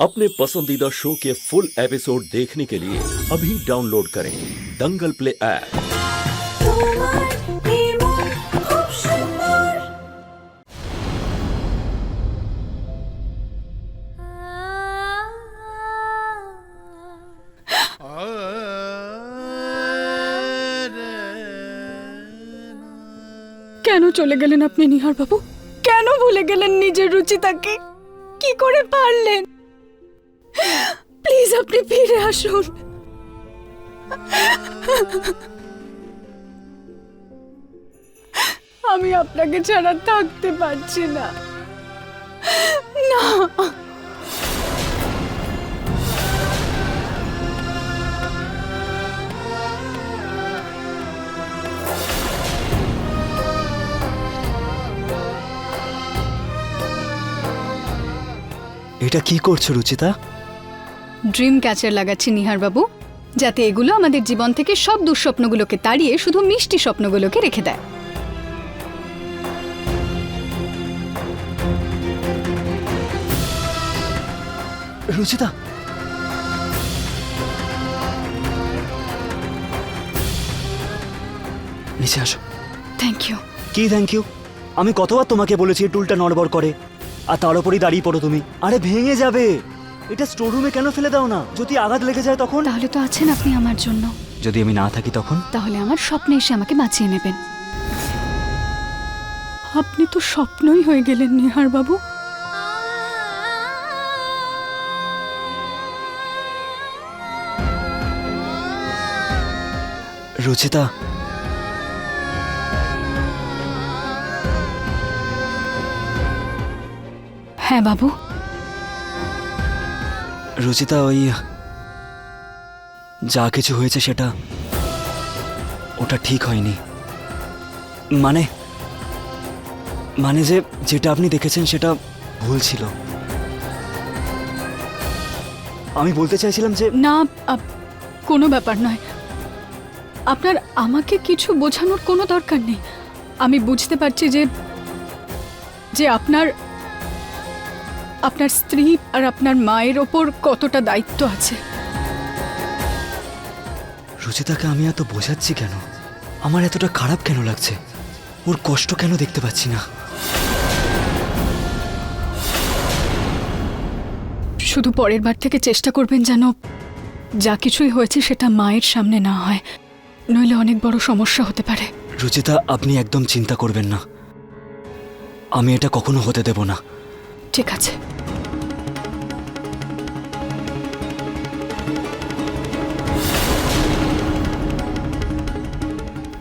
अपने पसंदीदा शो के फुल एपिसोड देखने के लिए अभी डाउनलोड करें दंगल प्ले ऐप তোমার নির্মল খুব সুন্দর কেন চলে গেলেন আপনি নিহার বাবু কেন ভুলে গেলেন নিজের রুচিতাকে কি করে পারলেন প্লিজ আপনি ফিরে আসুন। আমি আপনাকে ছাড়া থাকতে পারছি না। না। এটা কি করছ রুচিতা? ড্রিম ক্যাচার লাগাচ্ছি নিহার বাবু যাতে এগুলো আমাদের জীবন থেকে সব দুঃস্বপ্নগুলোকে তাড়িয়ে শুধু মিষ্টি স্বপ্নগুলোকে রেখে দেয়। রুচিতা। নিচে আসো। থ্যাংক ইউ কি থ্যাংক ইউ আমি কতবার তোমাকে বলেছি টুলটা নড়বড় করে আর তার উপরই দাঁড়িয়ে পড়ো তুমি। আরে ভেঙে যাবে। এটা স্টোর রুমে কেন ফেলে দাও না? যদি আঘাত লেগে যায় তখন? তাহলে তো আছেন আপনি আমার জন্য। যদি আমি না থাকি তখন? তাহলে আমার স্বপ্নে এসে আমাকে বাঁচিয়ে নেবেন। আপনি তো স্বপ্নই হয়ে গেলেন নিহার বাবু। রুচিতা। হ্যাঁ বাবু। রুচিতা, ওই, যা কিছু হয়েছে সেটা, ওটা ঠিক হয়নি। মানে মানে যে, যেটা আপনি দেখেছেন সেটা ভুল ছিল। আমি বলতে চাইছিলাম যে না কোনো ব্যাপার নয়। আপনার আমাকে কিছু বোঝানোর কোনো দরকার নেই। আমি বুঝতে পারছি যে যে আপনার আপনার স্ত্রী আর আপনার মায়ের ওপর কতটা দায়িত্ব আছে? রুচিতাকে আমি এত বোঝাচ্ছি কেন? আমার এতটা খারাপ কেন লাগছে? ওর কষ্ট কেন দেখতে পাচ্ছি না? শুধু পরের বার থেকে চেষ্টা করবেন যেন যা কিছুই হয়েছে সেটা মায়ের সামনে না হয়। নইলে অনেক বড় সমস্যা হতে পারে। রুচিতা আপনি একদম চিন্তা করবেন না। আমি এটা কখনো হতে দেব না। ঠিক আছে।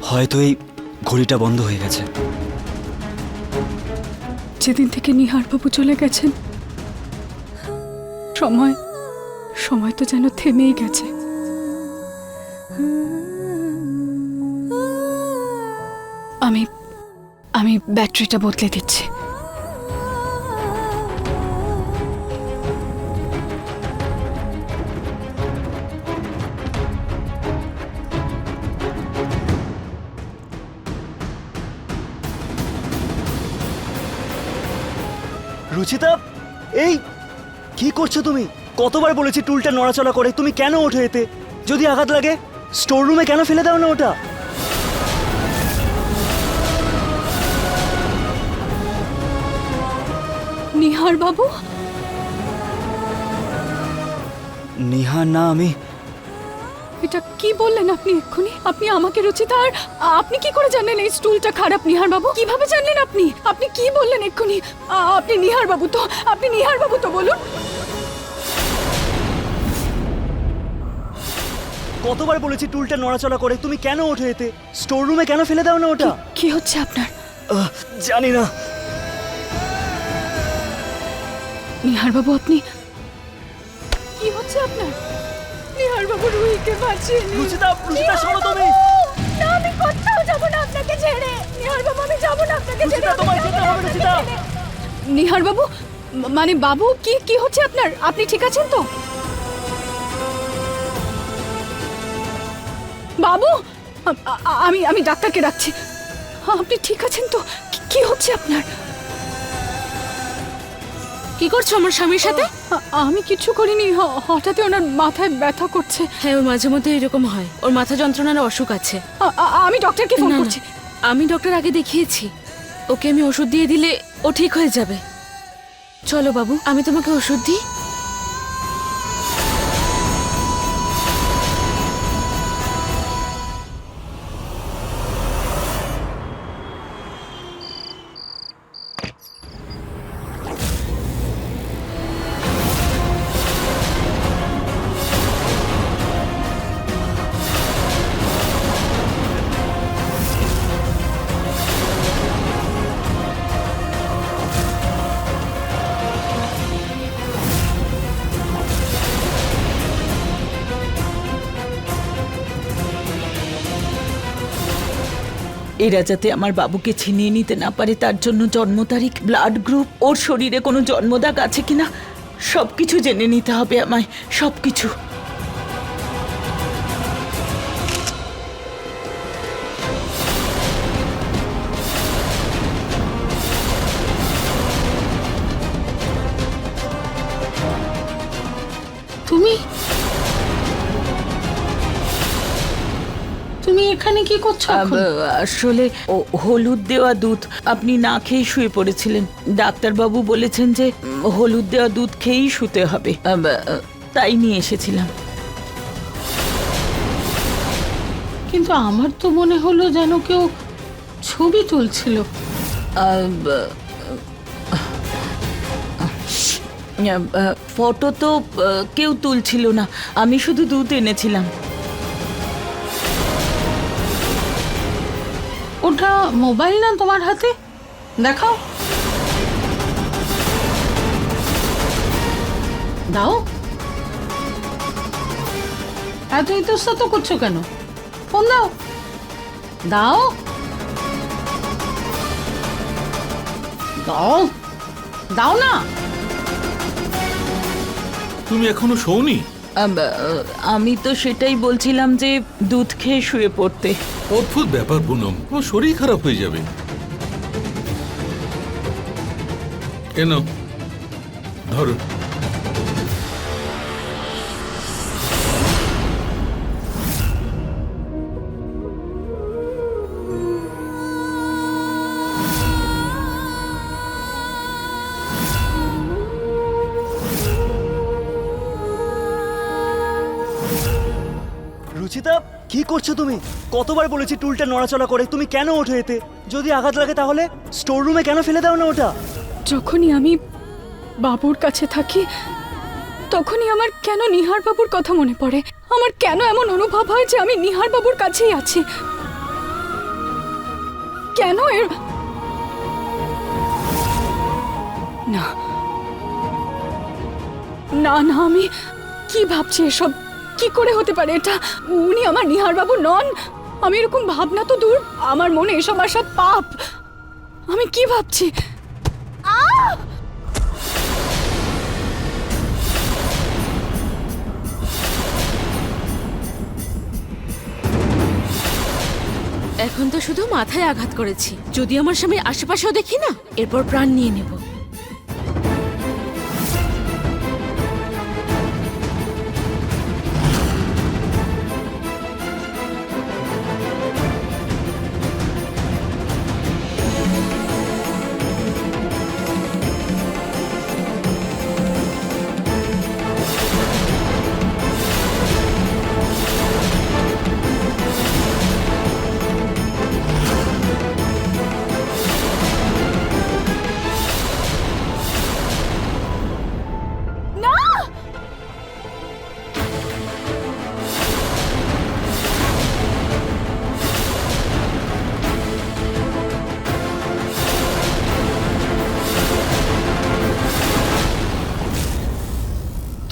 হয়তো এই ঘড়িটা বন্ধ হয়ে গেছে। যেদিন থেকে নিহারবাবু চলে গেছেন সময় সময় তো যেন থেমেই গেছে। আমি আমি ব্যাটারিটা বদলে দিচ্ছি। রুচিতা এই কি করছ তুমি? কতবার বলেছি টুলটা নড়াচড়া করে তুমি কেন ওঠো এতে? যদি আঘাত লাগে স্টোর রুমে কেন ফেলে দাও না ওটা? নিহার বাবু? নিহা না আমি এটা কি বললেন আপনি এক্ষুনি? আপনি আমাকে রুচিতা আর আপনি কি করে জানলেন এই স্টুলটা খারাপ নিহার বাবু কীভাবে জানলেন আপনি? আপনি কি বললেন এক্ষুনি? আপনি নিহার বাবু তো আপনি নিহার বাবু তো বলুন। কতবার বলেছি টুলটা নড়াচড়া করে তুমি কেন ওঠো এতে? স্টোর রুমে কেন ফেলে দাও না ওটা? কি হচ্ছে আপনার? জানি না। নিহার বাবু আপনি কি হচ্ছে আপনার? নিহার বাবু রুহিকে বাঁচিয়ে নিন। রুচিতা রুচিতা শোনো তুমি। না আমি কোথাও যাব না আপনাকে ছেড়ে। নিহার বাবু আমি যাব না আপনাকে ছেড়ে। তোমায় যেতে হবে, রুচিতা। নিহার বাবু মানে বাবু কি কি হচ্ছে আপনার? আপনি ঠিক আছেন তো? বাবু আমি আমি ডাক্তারকে ডাকছি। আপনি ঠিক আছেন তো? কি হচ্ছে আপনার? কি করছ আমার স্বামীর সাথে? আমি কিছু করিনি হ- হঠাৎই ওনার মাথায় ব্যথা করছে। হ্যাঁ ওর মাঝে মধ্যে এরকম হয়। ওর মাথা যন্ত্রণার অসুখ আছে। আমি ডক্টরকে ফোন করছি। আমি ডক্টর আগে দেখিয়েছি। ওকে আমি ওষুধ দিয়ে দিলে ও ঠিক হয়ে যাবে। চলো বাবু আমি তোমাকে ওষুধ দিই। এরা যাতে আমার বাবুকে ছিনিয়ে নিতে না পারে, তার জন্য জন্ম তারিখ ব্লাড গ্রুপ ওর শরীরে কোনো জন্মদাগ আছে কিনা সব কিছু জেনে নিতে হবে আমায় সব কিছু তুমি? তুমি এখানে কি করছ আসলে হলুদ দেওয়া দুধ আপনি না খেয়ে শুয়ে পড়েছিলেন। ডাক্তারবাবু বলেছেন যে হলুদ দেওয়া দুধ খেয়েই শুতে হবে। তাই নিয়ে এসেছিলাম। কিন্তু আমার তো মনে হলো যেন কেউ ছবি তুলছিল। ফটো তো কেউ তুলছিল না। আমি শুধু দুধ এনেছিলাম। ওটা মোবাইল না তোমার হাতে? দেখাও। দাও। এত ইতস্তত করছ কেন? ফোন দাও। দাও। দাও। দাও না। তুমি এখনও শোনি আমি তো সেটাই বলছিলাম যে দুধ খেয়ে শুয়ে পড়তে। অদ্ভুত ব্যাপার পুনম। তোমার শরীর খারাপ হয়ে যাবে। কেন? ধরো। রুচিতা? কি করছ তুমি? কতবার বলেছি টুলটা নড়াচড়া করে, তুমি কেন ওঠো এতে? যদি আঘাত লাগে তাহলে স্টোর রুমে কেন ফেলে দাও না ওটা? যখনই আমি বাবুর কাছে থাকি, তখনই আমার কেন নিহার বাবুর কথা মনে পড়ে? আমার কেন এমন অনুভব হয় যে আমি নিহার বাবুর কাছেই আছি? কেন এর না। না না, আমি কি ভাবছি এসব? কি করে হতে পারে এটা? উনি আমার নিহার বাবু নন। আমি এরকম ভাবনা তো দূর। আমার মনে এসব আসা পাপ। আমি কি ভাবছি? এখন তো শুধু মাথায় আঘাত করেছি। যদি আমার স্বামী আশেপাশেও দেখি না, এরপর প্রাণ নিয়ে নেব।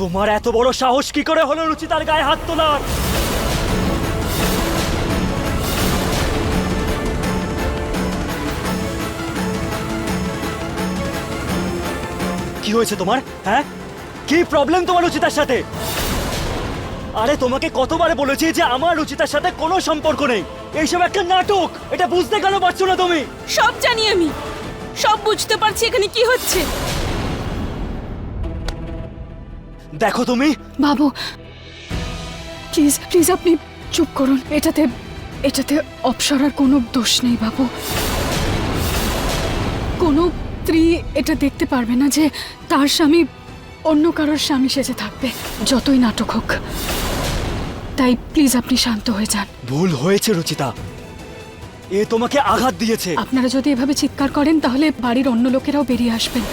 তোমার এত বড় সাহস কি করে হলো রুচিতার গায়ে হাত তোলার? কি হয়েছে তোমার? হ্যাঁ? কি প্রবলেম তোমার রুচিতার সাথে? আরে, তোমাকে কতবারে বলেছি যে আমার রুচিতার সাথে কোনো সম্পর্ক নেই। এইসব একটা নাটক। এটা বুঝতে কেন পারছ না তুমি? সব জানি আমি। সব বুঝতে পারছি এখানে কি হচ্ছে। দেখো তুমি। বাবু প্লিজ প্লিজ আপনি চুপ করুন। এটাতে এটাতে অপসরার কোনো দোষ নেই বাবু। কোনো স্ত্রী এটা দেখতে পারবে না যে তার স্বামী অন্য কারোর স্বামী সেজে থাকবে যতই নাটক হোক। তাই প্লিজ আপনি শান্ত হয়ে যান। ভুল হয়েছে রুচিতা। এ তোমাকে আঘাত দিয়েছে। আপনারা যদি এভাবে চিৎকার করেন তাহলে বাড়ির অন্য লোকেরাও বেরিয়ে আসবেন।